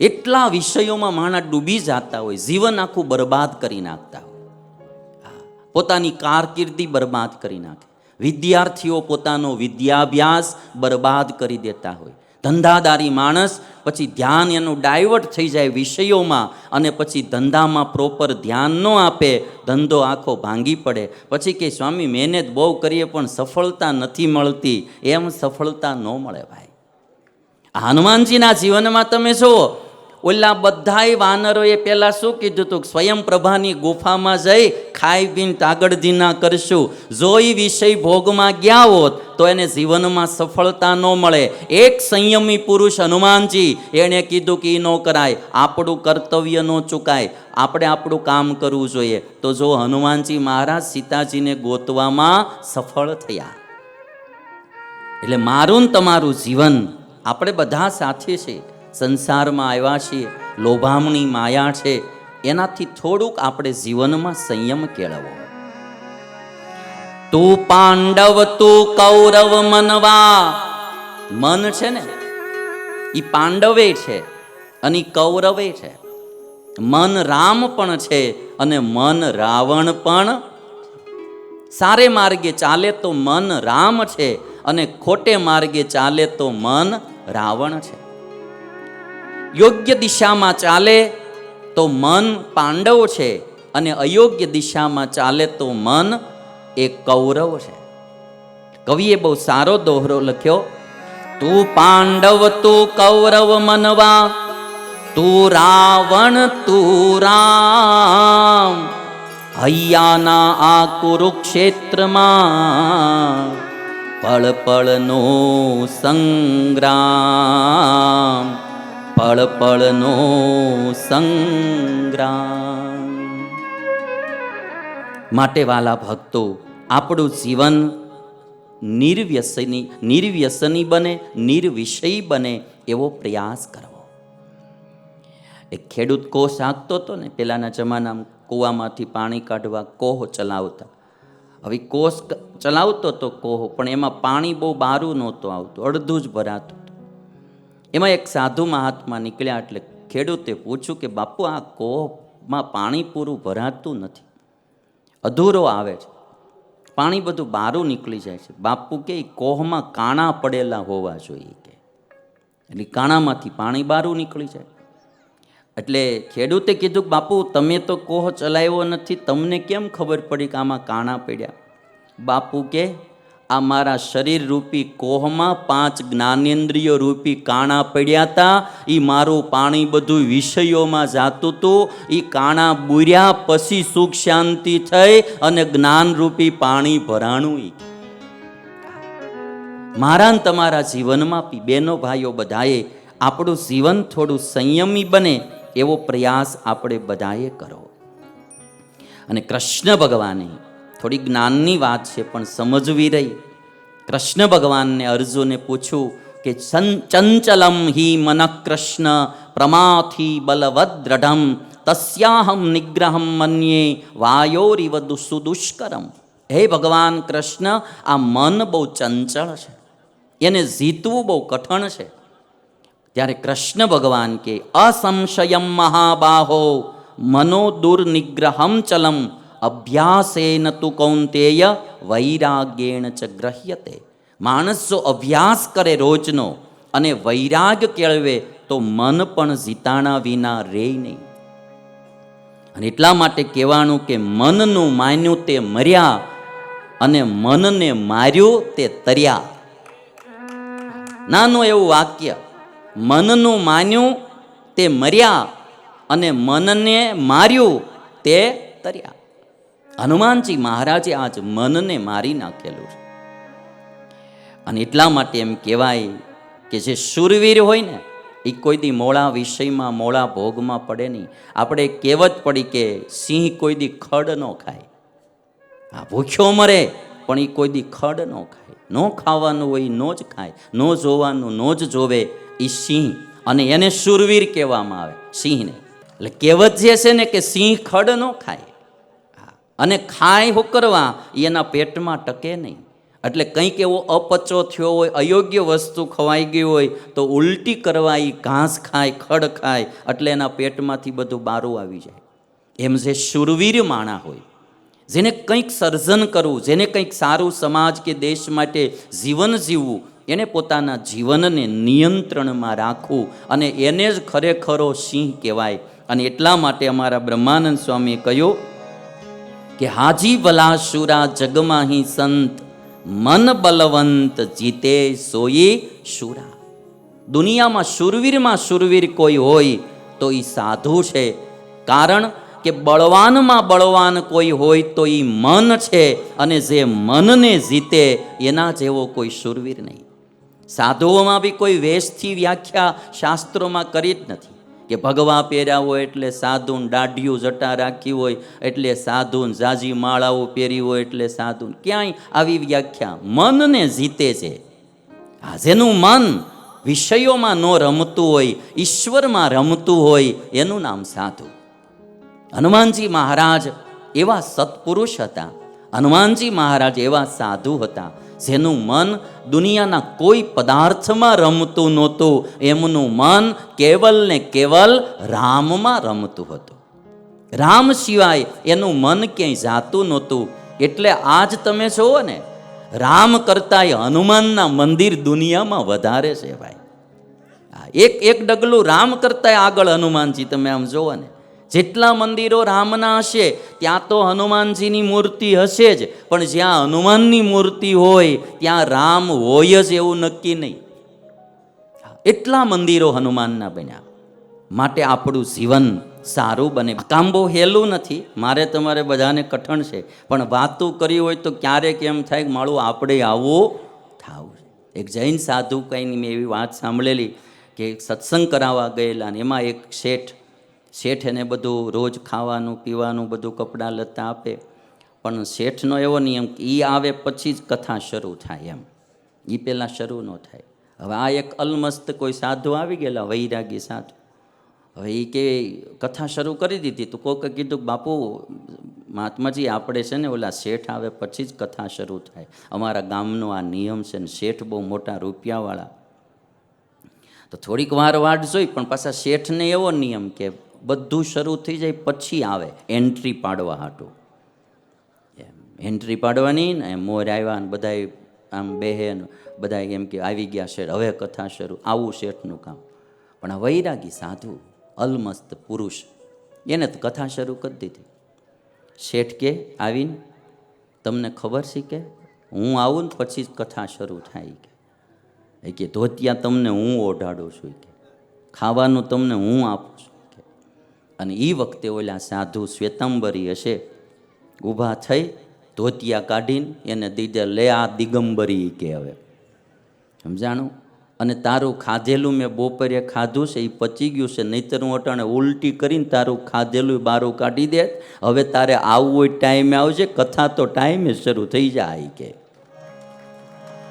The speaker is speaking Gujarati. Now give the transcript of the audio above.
એટલા વિષયોમાં માણસ ડૂબી જતા હોય, જીવન આખું બરબાદ કરી નાખતા હોય. પોતાની કારકિર્દી બરબાદ કરી નાખે. વિદ્યાર્થીઓ પોતાનો વિદ્યાભ્યાસ બરબાદ કરી દેતા હોય. ધંધાદારી માણસ, પછી ધ્યાન એનું ડાયવર્ટ થઈ જાય વિષયોમાં અને પછી ધંધામાં પ્રોપર ધ્યાન ન આપે, ધંધો આખો ભાંગી પડે. પછી કે, સ્વામી, મહેનત બહુ કરીએ પણ સફળતા નથી મળતી. એમ સફળતા ન મળે ભાઈ. હનુમાનજીના જીવનમાં તમે જુઓ ઓલા બધાય વાનરોએ પહેલાં શું કીધું હતું સ્વયં પ્રભાની ગુફામાં જઈ ખાઈ પીને તાગડધીના કરશું. જો એ વિષય ભોગમાં ગયા હોત તો એને જીવનમાં સફળતા ન મળે. એક સંયમી પુરુષ હનુમાનજી એણે કીધું કે એ ન કરાય, આપણું કર્તવ્ય ન ચૂકાય. આપણે આપણું કામ કરવું જોઈએ. તો જો હનુમાનજી મહારાજ સીતાજીને ગોતવામાં સફળ થયા. એટલે મારું ને તમારું જીવન આપણે બધા સાથે છે. સંસારમાં આવ્યા છીએ, લોભામણી માયા છે, એનાથી થોડુંક આપણે જીવનમાં સંયમ કેળવો. તું પાંડવ, તું કૌરવ મનવા. મન છે ને એ પાંડવે છે અને કૌરવે છે. મન રામ પણ છે અને મન રાવણ પણ સારે માર્ગે ચાલે તો મન રામ છે અને ખોટે માર્ગે ચાલે તો મન રાવણ છે. યોગ્ય દિશામાં ચાલે તો મન પાંડવ છે અને અયોગ્ય દિશામાં ચાલે તો મન એ કૌરવ છે. કવિએ બહુ સારો દોહરો લખ્યો, તું પાંડવ, તું કૌરવ મનવા, તું રાવણ, તું રામ, હૈયાના આ કુરુક્ષેત્રમાં પળ પળનો સંગ્રામ. પળ પળનો સંગ્રામ. માટે વાલા ભક્તો, આપણું જીવન નિર્વ્યસની નિર્વ્યસની બને, નિર્વિષયી બને એવો પ્રયાસ કરવો. એક ખેડૂત કોહ સાગતો હતો ને પહેલાંના જમાનામાં કૂવામાંથી પાણી કાઢવા કોહ ચલાવતા. હવે કોસ ચલાવતો હતો કોહ, પણ એમાં પાણી બહુ બારું નહોતું આવતું, અડધું જ ભરાતું. એમાં એક સાધુ મહાત્મા નીકળ્યા એટલે ખેડૂતે પૂછ્યું કે, બાપુ, આ કોહમાં પાણી પૂરું ભરાતું નથી. અધૂરો આવે છે. પાણી બધું બારું નીકળી જાય છે. બાપુ કે એ કોહમાં કાણા પડેલા હોવા જોઈએ કે? એટલે કાણામાંથી પાણી બારું નીકળી જાય. એટલે ખેડૂતે કીધું કે, બાપુ, તમે તો કોહ ચલાવ્યો નથી. તમને કેમ ખબર પડી કે આમાં કાણા પડ્યા? બાપુ કે આ મારા શરીર રૂપી કોહમાં પાંચ જ્ઞાનેન્દ્રિય રૂપી કાણા પડ્યા હતા એ મારું પાણી બધું વિષયોમાં જાતું હતું એ કાણા બુર્યા પછી સુખ શાંતિ થઈ અને જ્ઞાનરૂપી પાણી ભરાણું મારા તમારા જીવનમાં બેનો ભાઈઓ બધાએ, આપણું જીવન થોડું સંયમી બને એવો પ્રયાસ આપણે બધાએ કરો અને કૃષ્ણ ભગવાને થોડી જ્ઞાનની વાત છે, પણ સમજવી રહી. કૃષ્ણ ભગવાનને અર્જુને પૂછ્યું કે ચંચલમ હિ મન કૃષ્ણ પ્રમાથી બલવદ્રઢમ, તસ્યાહમ નિગ્રહમ મન્યે વાયોરિવ સુદુષ્કરમ હે ભગવાન કૃષ્ણ, આ મન બહુ ચંચળ છે. એને જીતવું બહુ કઠણ છે. ત્યારે કૃષ્ણ ભગવાન કે, અસંશયમ મહાબાહો, મનો દુર્નિગ્રહમ ચલમ અભ્યાસેન તું કૌંતેય વૈરાગ્યેણ ચ ગ્રહ્યતે માણસ જો અભ્યાસ કરે રોજનો અને વૈરાગ કેળવે તો મન પણ જીતાણા વિના રે નહીં અને એટલા માટે કહેવાનું કે મનનું માન્યું તે મર્યા અને મનને માર્યું તે તર્યા નાનું એવું વાક્ય મનનું માન્યું તે મર્યા અને મનને માર્યું તે તર્યા હનુમાનજી મહારાજે આજ મનને મારી નાખેલું છે. અને એટલા માટે એમ કહેવાય કે જે શૂરવીર હોય ને એ કોઈ દી મોળા વિષયમાં, મોળા ભોગમાં પડે નહીં. આપણે કહેવત પડી કે સિંહ કોઈ દી ખડ ન ખાય. આ ભૂખ્યો મરે, પણ એ કોઈ દી ખડ ન ખાય. ન ખાવાનું હોય ન જ ખાય. ન જોવાનું, ન જ જોવે એ સિંહ. અને એને શૂરવીર કહેવામાં આવે, સિંહને. એટલે કહેવત જે છે ને કે સિંહ ખડ ન ખાય. અને ખાય હું કરવા એના પેટમાં ટકે નહીં. એટલે કંઈક એવો અપચો થયો હોય, અયોગ્ય વસ્તુ ખવાઈ ગઈ હોય, તો ઉલટી કરવા એ ઘાસ ખાય, ખડ ખાય, એટલે એના પેટમાંથી બધું બારું આવી જાય. એમ જે શુરવીર માણા હોય, જેને કંઈક સર્જન કરવું, જેને કંઈક સારું સમાજ કે દેશ માટે જીવન જીવવું, એને પોતાના જીવનને નિયંત્રણમાં રાખવું અને એને જ ખરેખરો સિંહ કહેવાય. અને એટલા માટે અમારા બ્રહ્માનંદ સ્વામીએ કહ્યું કે હાજી ભલા શુરા જગમાહી સંત, મન બલવંત જીતે સોયે શુરા. દુનિયામાં શુરવીરમાં શુરવીર કોઈ હોય તો એ સાધુ છે. કારણ કે બળવાનમાં બળવાન કોઈ હોય તો એ મન છે અને જે મનને જીતે એના જેવો કોઈ શુરવીર નહીં. સાધુઓમાં બી કોઈ વેશથી વ્યાખ્યા શાસ્ત્રોમાં કરી જ નથી. કે ભગવા પહેર્યા હોય એટલે સાધુન દાઢિયું જટા રાખી હોય, એટલે સાધુન ઝાઝી માળાઓ પહેરી હોય, એટલે સાધુન ક્યાંય આવી વ્યાખ્યા મનને જીતે છે. આ જેનું મન વિષયોમાં ન રમતું હોય, ઈશ્વરમાં રમતું હોય, એનું નામ સાધુ. હનુમાનજી મહારાજ એવા સત્પુરુષ હતા. હનુમાનજી મહારાજ એવા સાધુ હતા. જેનું મન દુનિયાના કોઈ પદાર્થમાં રમતું નહોતું. એમનું મન કેવલ ને કેવલ રામમાં રમતું હતું. રામ સિવાય એનું મન ક્યાંય જાતું નહોતું. એટલે આજ તમે જુઓ ને, રામ કરતાંય હનુમાનના મંદિર દુનિયામાં વધારે છે ભાઈ. એક એક ડગલું રામ કરતાંય આગળ હનુમાનજી, તમે આમ જુઓ ને. જેટલા મંદિરો રામના હશે, ત્યાં તો હનુમાનજીની મૂર્તિ હશે જ. પણ જ્યાં હનુમાનની મૂર્તિ હોય, ત્યાં રામ હોય જ એવું નક્કી નહીં. એટલા મંદિરો હનુમાનના બન્યા. માટે આપણું જીવન સારું બને. કામ બહુ હેલું નથી. મારે તમારે બધાને કઠણ છે. પણ વાતું કરી હોય તો ક્યારેક એમ થાય કે માળું આપણે આવું થાવું એક જૈન સાધુ કંઈની મેં એવી વાત સાંભળેલી કે સત્સંગ કરાવવા ગયેલા ને એમાં એક શેઠ શેઠ એને બધું રોજ ખાવાનું, પીવાનું, બધું કપડાં લતા આપે. પણ શેઠનો એવો નિયમ કે એ આવે પછી જ કથા શરૂ થાય એમ. એ પહેલાં શરૂ ન થાય. હવે આ એક અલમસ્ત કોઈ સાધુ આવી ગયેલા, વૈરાગી સાધુ. હવે એ કે કથા શરૂ કરી દીધી. તો કોકે કીધું બાપુ, મહાત્માજી, આપણે છે ને ઓલા શેઠ આવે પછી જ કથા શરૂ થાય. અમારા ગામનો આ નિયમ છે ને, શેઠ બહુ મોટા રૂપિયાવાળા. તો થોડીક વાર વાટ જોઈ, પણ પાછા શેઠને એવો નિયમ કે બધું શરૂ થઈ જાય પછી આવે. એન્ટ્રી પાડવા હાટું. એમ એન્ટ્રી પાડવાની ને મોર આવ્યા ને બધાય આમ બેહે ને બધા એમ કે આવી ગયા શેઠ, હવે કથા શરૂ, આવું શેઠનું કામ. પણ આ વૈરાગી સાધુ, અલમસ્ત પુરુષ, એને તો કથા શરૂ કરી દીધી. શેઠ કે, આવીને, તમને ખબર છે કે હું આવું ને પછી જ કથા શરૂ થાય કે. એ કે ધોતિયા તમને હું ઓઢાડું છું કે. ખાવાનું તમને હું આપું છું. અને એ વખતે ઓલા સાધુ શ્વેતાંબરી હશે, ઊભા થઈ ધોતિયા કાઢીને એને દીધે, લે આ દિગંબરી કે હવે. સમજાણું? અને તારું ખાધેલું મેં બપોરે ખાધું છે એ પચી ગયું છે, નહીંતર હું અટાણે ઉલટી કરીને તારું ખાધેલું બારું કાઢી દે હવે તારે આવવું હોય ટાઈમે આવજે, કથા તો ટાઈમે શરૂ થઈ જાય કે.